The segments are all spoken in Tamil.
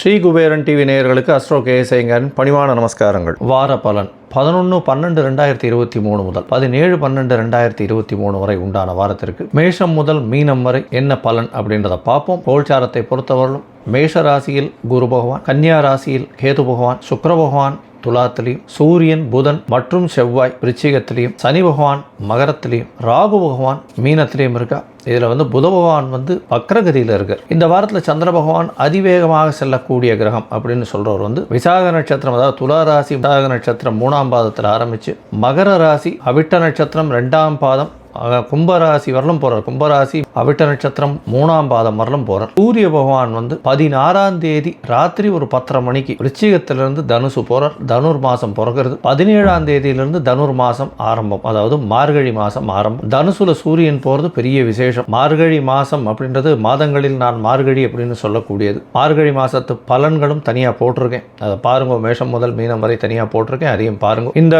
ஸ்ரீ குபேரன் டிவி நேயர்களுக்கு அஸ்ட்ரோ கேசைங்கன் பணிவான நமஸ்காரங்கள். வார பலன். பதினொன்று பன்னெண்டு ரெண்டாயிரத்தி இருபத்தி மூணு முதல் பதினேழு பன்னெண்டு ரெண்டாயிரத்தி இருபத்தி மூணு வரை உண்டான வாரத்திற்கு மேஷம் முதல் மீனம் வரை என்ன பலன் அப்படின்றத பார்ப்போம். கோல்சாரத்தை பொறுத்தவரையிலும் மேஷ ராசியில் குரு பகவான் கன்னியா ராசியில் கேது பகவான் சுக்கர பகவான் துலாத்திலையும் சூரியன் புதன் மற்றும் செவ்வாய் விருச்சிகத்திலையும் சனி பகவான் மகரத்திலையும் ராகு பகவான் மீனத்திலையும் இருக்கா? இதில் வந்து புத பகவான் வந்து வக்ரகதியில் இருக்கார். இந்த வாரத்தில் சந்திர பகவான் அதிவேகமாக செல்லக்கூடிய கிரகம் அப்படின்னு சொல்கிறவர் வந்து விசாக நட்சத்திரம் அதாவது துலா ராசி விசாக நட்சத்திரம் மூணாம் பாதத்தில் ஆரம்பித்து மகர ராசி அவிட்ட நட்சத்திரம் ரெண்டாம் பாதம் கும்பராசி வரலும் போகிறார் கும்பராசி அவிட்ட நட்சத்திரம் மூணாம் பாதம் வரலும் போகிறார் சூரிய பகவான் வந்து பதினாறாம் தேதி ராத்திரி ஒரு பத்தரை மணிக்கு விருச்சிகத்திலிருந்து தனுசு போகிறார் தனுர் மாதம் பிறகுறது பதினேழாம் தேதியிலிருந்து தனுர் மாதம் ஆரம்பம். அதாவது மார்கழி மாதம் ஆரம்பம். தனுசுல சூரியன் போகிறது பெரிய விசேஷம். மார்கழி மாதம் அப்படின்றது மாதங்களில் நான் மார்கழி அப்படின்னு சொல்லக்கூடியது. மார்கழி மாதத்து பலன்களும் தனியாக போட்டிருக்கேன். அதை பாருங்க. மேஷம் முதல் மீனம் வரை தனியாக போட்டிருக்கேன். அதையும் பாருங்க. இந்த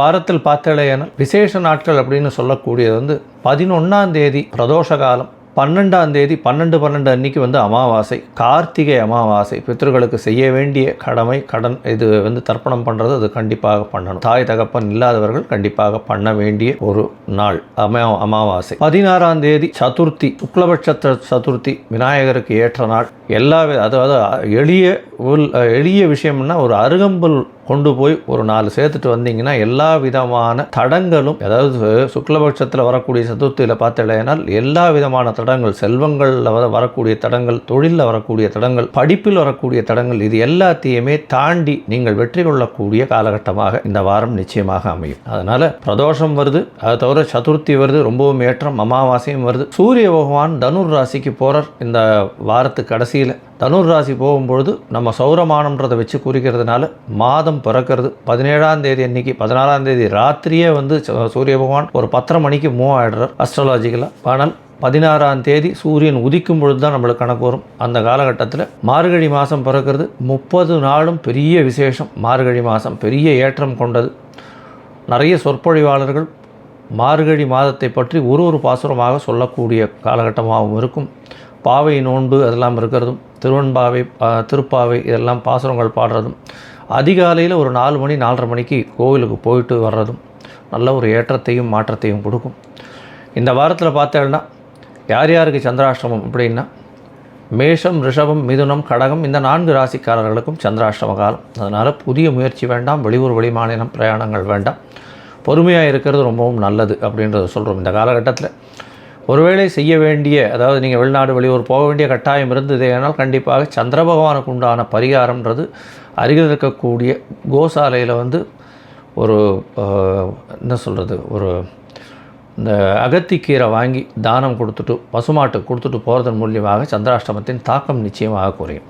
வாரத்தில் பார்த்தேனால் விசேஷ நாட்கள் அப்படின்னு சொல்லக்கூடிய சொல்லக்கூடியது வந்து பதினொன்றாம் தேதி பிரதோஷ காலம் பன்னெண்டாம் தேதி பன்னெண்டு பன்னெண்டு அன்னைக்கு வந்து அமாவாசை கார்த்திகை அமாவாசை. பித்ருகளுக்கு செய்ய வேண்டிய கடமை கடன் இது வந்து தர்ப்பணம் பண்ணுறது அது கண்டிப்பாக பண்ணணும். தாய் தகப்பன் இல்லாதவர்கள் கண்டிப்பாக பண்ண வேண்டிய ஒரு நாள் அமா அமாவாசை. பதினாறாம் தேதி சதுர்த்தி சுக்லபட்ச சதுர்த்தி விநாயகருக்கு ஏற்ற நாள். எல்லா அதாவது எளிய உள் எளிய விஷயம்னா ஒரு அருகம்புல் கொண்டு போய் ஒரு நாலு சேர்த்துட்டு வந்தீங்கன்னா எல்லா விதமான தடங்களும் அதாவது சுக்லபட்சத்தில் வரக்கூடிய சதுர்த்தியில் பார்த்தீங்கன்னா எல்லா விதமான தடங்கள் செல்வங்களில் வர வரக்கூடிய தடங்கள் தொழிலில் வரக்கூடிய தடங்கள் படிப்பில் வரக்கூடிய தடங்கள் இது எல்லாத்தையுமே தாண்டி நீங்கள் வெற்றி கொள்ளக்கூடிய காலகட்டமாக இந்த வாரம் நிச்சயமாக அமையும். அதனால் பிரதோஷம் வருது அதை தவிர சதுர்த்தி வருது ரொம்பவும் ஏற்றம் அமாவாசையும் வருது. சூரிய பகவான் தனுர் ராசிக்கு போகிறார் இந்த வாரத்து கடைசியில் தனுர் ராசி போகும்பொழுது நம்ம சௌரமானம்ன்றதை வச்சு குறிக்கிறதுனால மாதம் பிறக்கிறது. பதினேழாம் தேதி அன்னைக்கு பதினாறாம் தேதி ராத்திரியே வந்து ச- சூரிய பகவான் ஒரு பத்தரை மணிக்கு மூவ் ஆகிடுறார் அஸ்ட்ராலஜிக்கலாக ஆனால் பதினாறாம் தேதி சூரியன் உதிக்கும் பொழுது தான் நம்மளுக்கு கணக்கு வரும். அந்த காலகட்டத்தில் மார்கழி மாதம் பிறக்கிறது முப்பது நாளும் பெரிய விசேஷம். மார்கழி மாதம் பெரிய ஏற்றம் கொண்டது. நிறைய சொற்பொழிவாளர்கள் மார்கழி மாதத்தை பற்றி ஒரு ஒரு பாசுரமாக சொல்லக்கூடிய காலகட்டமாகவும் இருக்கும். பாவை நோன்பு அதெல்லாம் இருக்கிறதும் திருவன்பாவை திருப்பாவை இதெல்லாம் பாசுரங்கள் பாடுறதும் அதிகாலையில் ஒரு நாலு மணி நாலரை மணிக்கு கோவிலுக்கு போயிட்டு வர்றதும் நல்ல ஒரு ஏற்றத்தையும் மாற்றத்தையும் கொடுக்கும். இந்த வாரத்தில் பார்த்தேன்னா யார் யாருக்கு சந்திராஷ்டமம் அப்படின்னா மேஷம் ரிஷபம் மிதுனம் கடகம் இந்த நான்கு ராசிக்காரர்களுக்கும் சந்திராஷ்டம காலம். அதனால் புதிய முயற்சி வேண்டாம் வெளியூர் வெளிமாநிலம் பிரயாணங்கள் வேண்டாம். பொறுமையாக இருக்கிறது ரொம்பவும் நல்லது அப்படின்றத சொல்கிறோம் இந்த காலகட்டத்தில். ஒருவேளை செய்ய வேண்டிய அதாவது நீங்கள் வெளிநாடு வெளியூர் போக வேண்டிய கட்டாயம் இருந்தது ஆனால் கண்டிப்பாக சந்திர பகவானுக்கு உண்டான பரிகாரம்ன்றது அருகில் இருக்கக்கூடிய கோசாலையில் வந்து ஒரு என்ன சொல்கிறது ஒரு இந்த அகத்திக்கீரை வாங்கி தானம் கொடுத்துட்டு பசுமாட்டு கொடுத்துட்டு போகிறதன் மூலியமாக சந்திராஷ்டமத்தின் தாக்கம் நிச்சயமாக குறையும்.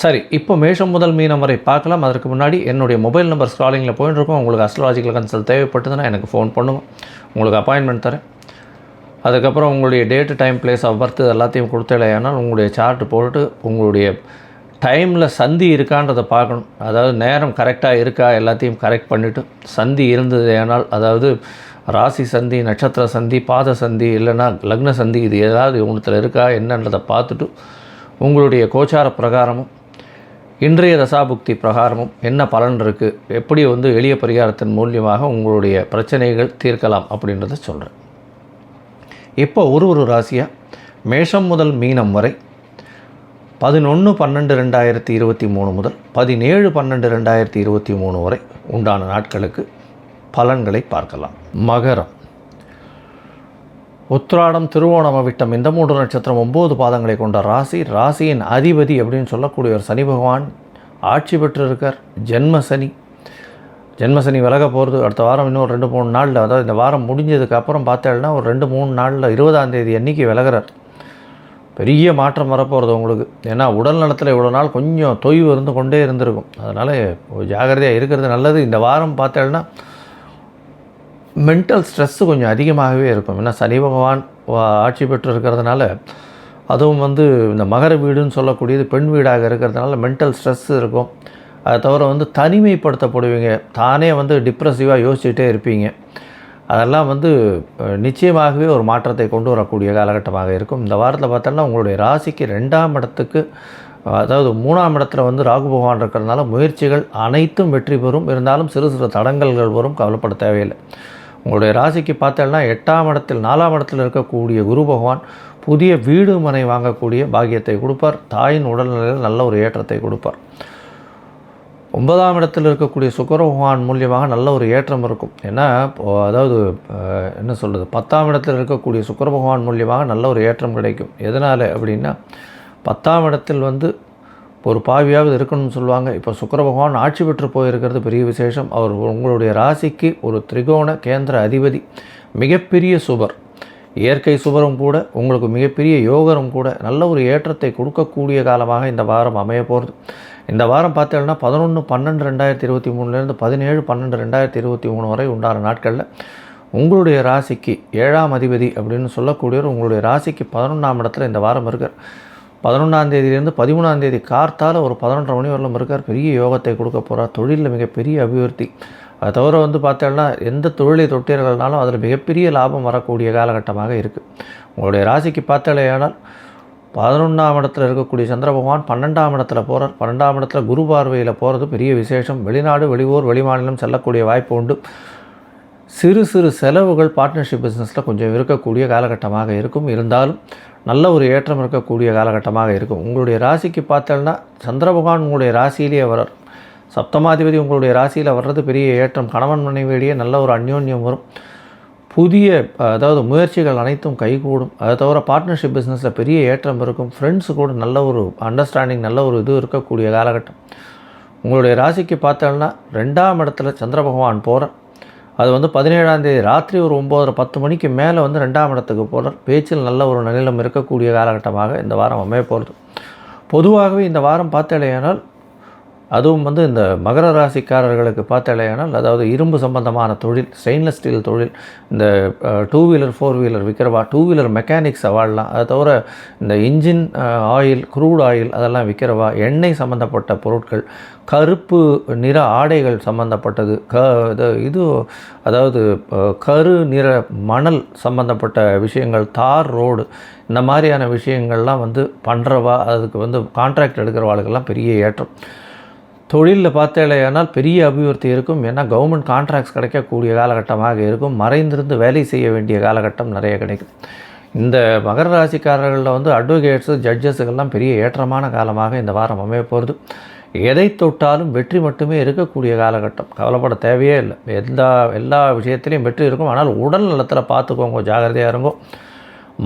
சரி இப்போ மேஷம் முதல் மீனம் வரை பார்க்கலாம். அதற்கு முன்னாடி என்னுடைய மொபைல் நம்பர் ஸ்க்ராலிங்கில் போயின்னு இருக்கோம். உங்களுக்கு அஸ்ட்ராலஜிக்கல் கன்சல்ட் தேவைப்பட்டதுன்னா எனக்கு ஃபோன் பண்ணுங்க. உங்களுக்கு அப்பாயின்மெண்ட் தரேன். அதுக்கப்புறம் உங்களுடைய date time place of birth எல்லாத்தையும் கொடுத்தலையானால் உங்களுடைய சார்ட்டு போட்டு உங்களுடைய டைமில் சந்தி இருக்கான்றதை பார்க்கணும். அதாவது நேரம் கரெக்டாக இருக்கா எல்லாத்தையும் கரெக்ட் பண்ணிவிட்டு சந்தி இருந்தது ஏனால் அதாவது ராசி சந்தி நட்சத்திர சந்தி பாத சந்தி இல்லைன்னா லக்ன சந்தி இது ஏதாவது உங்களுத்தில் இருக்கா என்னன்றதை பார்த்துட்டு உங்களுடைய கோச்சார பிரகாரமும் இன்றைய தசாபுக்தி பிரகாரமும் என்ன பலன் இருக்குது எப்படி வந்து எளிய பரிகாரத்தின் மூலியமாக உங்களுடைய பிரச்சனைகள் தீர்க்கலாம் அப்படின்றத சொல்கிறேன் இப்போ ஒரு ஒரு ராசியாக மேஷம் முதல் மீனம் வரை பதினொன்று பன்னெண்டு ரெண்டாயிரத்தி இருபத்தி மூணு முதல் பதினேழு பன்னெண்டு ரெண்டாயிரத்தி இருபத்தி மூணு வரை உண்டான நாட்களுக்கு பலன்களை பார்க்கலாம். மகரம். உத்ராடம் திருவோணம் விட்டம் இந்த மூன்று நட்சத்திரம் ஒம்பது பாதங்களை கொண்ட ராசி ராசியின் அதிபதி அப்படின்னு சொல்லக்கூடிய ஒரு சனி பகவான் ஆட்சி பெற்றிருக்கார். ஜென்ம சனி ஜென்மசனி விலக போகிறது அடுத்த வாரம் இன்னும் ஒரு ரெண்டு மூணு நாளில் அதாவது இந்த வாரம் முடிஞ்சதுக்கு அப்புறம் பார்த்தேன்னா ஒரு ரெண்டு மூணு நாளில் இருபதாம் தேதி அன்னைக்கு விலகிறார். பெரிய மாற்றம் வரப்போகிறது உங்களுக்கு. ஏன்னா உடல் நலத்தில் இவ்வளோ நாள் கொஞ்சம் தொய்வு இருந்து கொண்டே இருந்திருக்கும். அதனால் ஜாகிரதையாக இருக்கிறது நல்லது. இந்த வாரம் பார்த்தேன்னா மென்டல் ஸ்ட்ரெஸ்ஸு கொஞ்சம் அதிகமாகவே இருக்கும். ஏன்னா சனி பகவான் வா- ஆட்சி பெற்று இருக்கிறதுனால அதுவும் வந்து இந்த மகர வீடுன்னு சொல்லக்கூடியது பெண் வீடாக இருக்கிறதுனால மென்டல் ஸ்ட்ரெஸ் இருக்கும். அதை தவிர வந்து தனிமைப்படுத்தப்படுவீங்க. தானே வந்து டிப்ரெசிவாக யோசிச்சுட்டே இருப்பீங்க. அதெல்லாம் வந்து நிச்சயமாகவே ஒரு மாற்றத்தை கொண்டு வரக்கூடிய காலகட்டமாக இருக்கும். இந்த வாரத்தில் பார்த்தோன்னா உங்களுடைய ராசிக்கு ரெண்டாம் இடத்துக்கு அதாவது மூணாம் இடத்துல வந்து ராகு பகவான் இருக்கிறதுனால முயற்சிகள் அனைத்தும் வெற்றி பெறும். இருந்தாலும் சிறு சிறு தடங்கல்கள் வரும் கவலைப்பட தேவையில்லை. உங்களுடைய ராசிக்கு பார்த்தோன்னா எட்டாம் இடத்தில் நாலாம் இடத்தில் இருக்கக்கூடிய குரு பகவான் புதிய வீடு மனை வாங்கக்கூடிய பாக்கியத்தை கொடுப்பார். தாயின் உடல்நிலையில் நல்ல ஒரு ஏற்றத்தை கொடுப்பார். ஒன்பதாம் இடத்தில் இருக்கக்கூடிய சுக்கர பகவான் மூலியமாக நல்ல ஒரு ஏற்றம் இருக்கும். ஏன்னா அதாவது என்ன சொல்கிறது பத்தாம் இடத்தில் இருக்கக்கூடிய சுக்கர பகவான் மூலியமாக நல்ல ஒரு ஏற்றம் கிடைக்கும். எதனால் அப்படின்னா பத்தாம் இடத்தில் வந்து ஒரு பாவியாவது இருக்கணும்னு சொல்லுவாங்க. இப்போ சுக்கர பகவான் ஆட்சி பெற்று போயிருக்கிறது பெரிய விசேஷம். அவர் உங்களுடைய ராசிக்கு ஒரு திரிகோண கேந்திர அதிபதி மிகப்பெரிய சுபர். இயற்கை சுபரும் கூட உங்களுக்கு மிகப்பெரிய யோகரும் கூட நல்ல ஒரு ஏற்றத்தை கொடுக்கக்கூடிய காலமாக இந்த வாரம் அமைய போகிறது இந்த வாரம் பார்த்தீங்கன்னா பதினொன்று பன்னெண்டு ரெண்டாயிரத்தி இருபத்தி மூணுலேருந்து பதினேழு பன்னெண்டு ரெண்டாயிரத்தி இருபத்தி மூணு வரை உண்டான நாட்களில் உங்களுடைய ராசிக்கு ஏழாம் அதிபதி அப்படின்னு சொல்லக்கூடியவர் உங்களுடைய ராசிக்கு பதினொன்றாம் இடத்துல இந்த வாரம் இருக்கார். பதினொன்றாம் தேதியிலேருந்து பதிமூணாம் தேதி கார்த்தால் ஒரு பதினொன்றரை மணி வரலும் இருக்கார். பெரிய யோகத்தை கொடுக்க போகிறார் தொழிலில் மிகப்பெரிய அபிவிருத்தி. அதை தவிர வந்து பார்த்தோம்னா எந்த தொழிலை தொட்டீர்கள்னாலும் அதில் மிகப்பெரிய லாபம் வரக்கூடிய காலகட்டமாக இருக்குது உங்களுடைய ராசிக்கு பார்த்தாலேயானால் பதினொன்றாம் இடத்துல இருக்கக்கூடிய சந்திர பகவான் பன்னெண்டாம் இடத்துல போகிறார் பன்னெண்டாம் இடத்துல குரு பார்வையில் போகிறது பெரிய விசேஷம். வெளிநாடு வெளியூர் வெளிமாநிலம் செல்லக்கூடிய வாய்ப்பு உண்டு. சிறு சிறு செலவுகள் பார்ட்னர்ஷிப் பிஸ்னஸில் கொஞ்சம் இருக்கக்கூடிய காலகட்டமாக இருக்கும். இருந்தாலும் நல்ல ஒரு ஏற்றம் இருக்கக்கூடிய காலகட்டமாக இருக்கும். உங்களுடைய ராசிக்கு பார்த்தோன்னா சந்திர பகவான் உங்களுடைய ராசியிலேயே வரார் சப்தமாதிபதி உங்களுடைய ராசியில் வர்றது பெரிய ஏற்றம். கணவன் மனைவியிடையே நல்ல ஒரு அந்யோன்யம் வரும். புதிய அதாவது முயற்சிகள் அனைத்தும் கைகூடும். அதை தவிர பார்ட்னர்ஷிப் பிஸ்னஸில் பெரிய ஏற்றம் இருக்கும். ஃப்ரெண்ட்ஸு கூட நல்ல ஒரு அண்டர்ஸ்டாண்டிங் நல்ல ஒரு இது இருக்கக்கூடிய காலகட்டம். உங்களுடைய ராசிக்கு பார்த்தோம்னா ரெண்டாம் இடத்துல சந்திர பகவான் போகிறார் அது வந்து பதினேழாம் தேதி ராத்திரி ஒரு ஒம்போதரை பத்து மணிக்கு மேலே வந்து ரெண்டாம் இடத்துக்கு போகிறார் பேச்சில் நல்ல ஒரு நிலம் இருக்கக்கூடிய காலகட்டமாக இந்த வாரம் அமைய போகிறது பொதுவாகவே இந்த வாரம் பார்த்தாலேயானால் அதுவும் வந்து இந்த மகர ராசிக்காரர்களுக்கு பார்த்தாலேயானால் அதாவது இரும்பு சம்பந்தமான தொழில் ஸ்டெயின்லெஸ் ஸ்டீல் தொழில் இந்த டூ வீலர் ஃபோர் வீலர் விற்கிறவா டூ வீலர் மெக்கானிக்ஸ் அவாடலாம் அதை தவிர இந்த இன்ஜின் ஆயில் க்ரூட் ஆயில் அதெல்லாம் விற்கிறவா எண்ணெய் சம்மந்தப்பட்ட பொருட்கள் கருப்பு நிற ஆடைகள் சம்மந்தப்பட்டது க இது இது அதாவது கரு நிற மணல் சம்மந்தப்பட்ட விஷயங்கள் தார் ரோடு இந்த மாதிரியான விஷயங்கள்லாம் வந்து பண்ணுறவா அதுக்கு வந்து கான்ட்ராக்ட் எடுக்கிறவாளுக்கெல்லாம் பெரிய ஏற்றம். தொழிலில் பார்த்தேலையானால் பெரிய அபிவிருத்தி இருக்கும். ஏன்னா கவர்மெண்ட் கான்ட்ராக்ட்ஸ் கிடைக்கக்கூடிய காலகட்டமாக இருக்கும். மறைந்திருந்து வேலை செய்ய வேண்டிய காலகட்டம் நிறைய கிடைக்கும் இந்த மகர ராசிக்காரர்களில் வந்து அட்வொகேட்ஸு ஜட்ஜஸுக்கெல்லாம் பெரிய ஏற்றமான காலமாக இந்த வாரம் அமைய போகிறது எதை தொட்டாலும் வெற்றி மட்டுமே இருக்கக்கூடிய காலகட்டம். கவலைப்பட தேவையே இல்லை. எல்லா எல்லா விஷயத்துலையும் வெற்றி இருக்கும். ஆனால் உடல் நலத்தில் பார்த்துக்கோங்க. ஜாகிரதையாக இருங்கோ.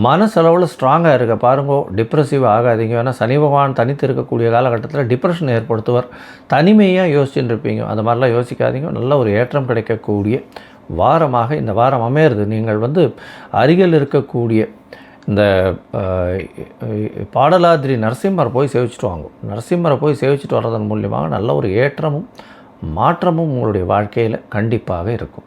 மனசளவில் ஸ்ட்ராங்காக இருக்க பாருங்கோ. டிப்ரெசிவ் ஆகாதீங்க. ஏன்னா சனி பகவான் தனித்து இருக்கக்கூடிய காலகட்டத்தில் டிப்ரெஷன் ஏற்படுத்துவார். தனிமையாக யோசிச்சுட்டு இருப்பீங்க. அந்த மாதிரிலாம் யோசிக்காதீங்க. நல்ல ஒரு ஏற்றம் கிடைக்கக்கூடிய வாரமாக இந்த வாரம் அமையிறது. நீங்கள் வந்து அருகில் இருக்கக்கூடிய இந்த பாடலாதிரி நரசிம்மரை போய் சேவிச்சுட்டு வாங்க. நரசிம்மரை போய் சேவிச்சுட்டு வர்றதன் மூலியமாக நல்ல ஒரு ஏற்றமும் மாற்றமும் உங்களுடைய வாழ்க்கையில் கண்டிப்பாக இருக்கும்.